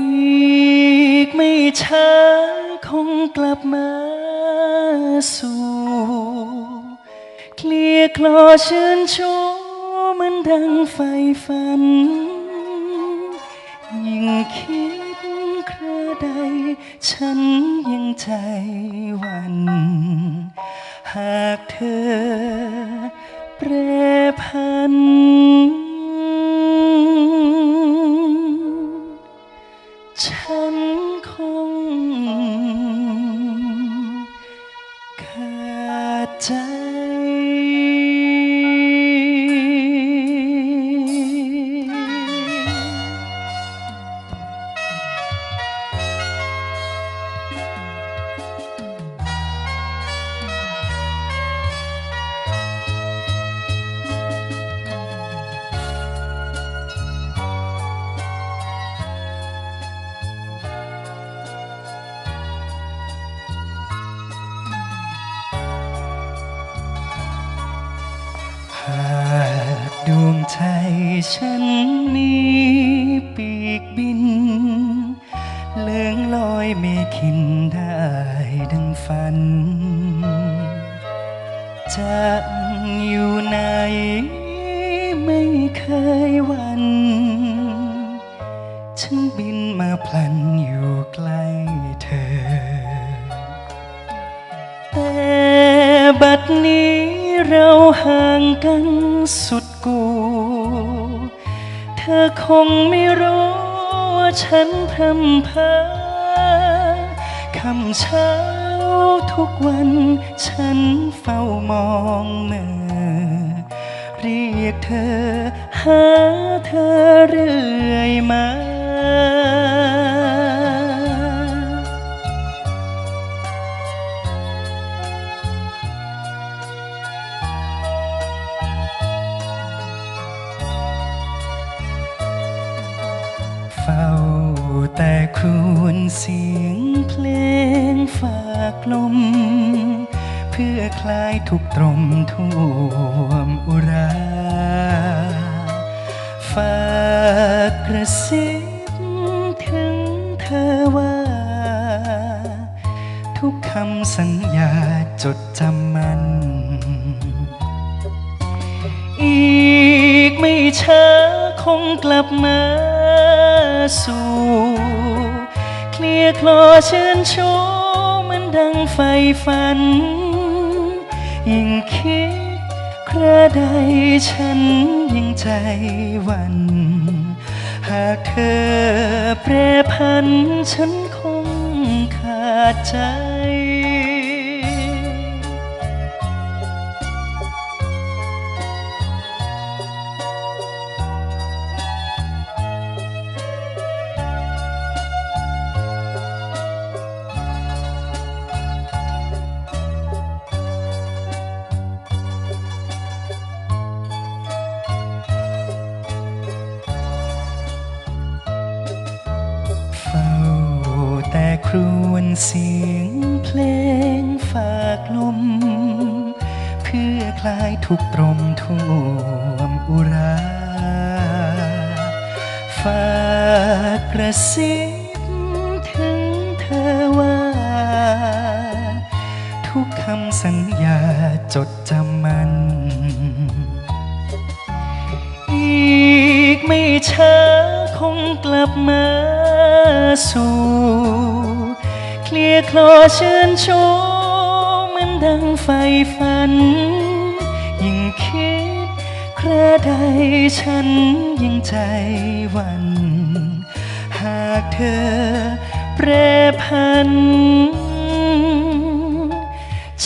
อีกไม่ช้าคงกลับมาสู่เคลียคลอเชิญชูเหมันดังไฟฝัน ยิ่งคิดคราใด ฉันยังใจวัน หากเธอ ดวงใจฉันมีปีกบิน เลื่องลอยเมขินได้ดังฝัน จะอยู่ไหนไม่เคยวันฉันบินมาพลันอยู่ใกล้เธอ แต่บัดนี้ เราห่างกันสุดกู เธอคงไม่รู้ว่าฉันพรำเพอคำเช้าทุกวันฉันเฝ้ามองเมื่อเรียกเธอ หาเธอเรื่อยมา เฝ้าแต่ครวญเสียงเพลงฝากลม เพื่อคลายทุกตรมท่วมอุราฝากกระซิบถึงเธอว่า ทุกคำสัญญาจดจำมัน อีกไม่ช้าคงกลับมา สู่เคลียคลอเชิญชูเหมันดังไฟฝัน ยิ่งคิดคราใดฉันยังใจวัน หากเธอแปรพันฉันคงขาดใจ ครวญเสียงเพลงฝากลม เพื่อคลายทุกตรมท่วมอุรา ฝากกระซิบถึงเธอว่า ทุกคำสัญญาจดจำมัน อีกไม่ช้าคงกลับมาสู่ ลียคลอเชิญชูเหมันดังไฟฝัน ยิ่งคิดคราใดฉันยังใจวัน หากเธอแปรพัน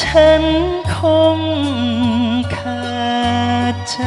ฉันคงขาดใจ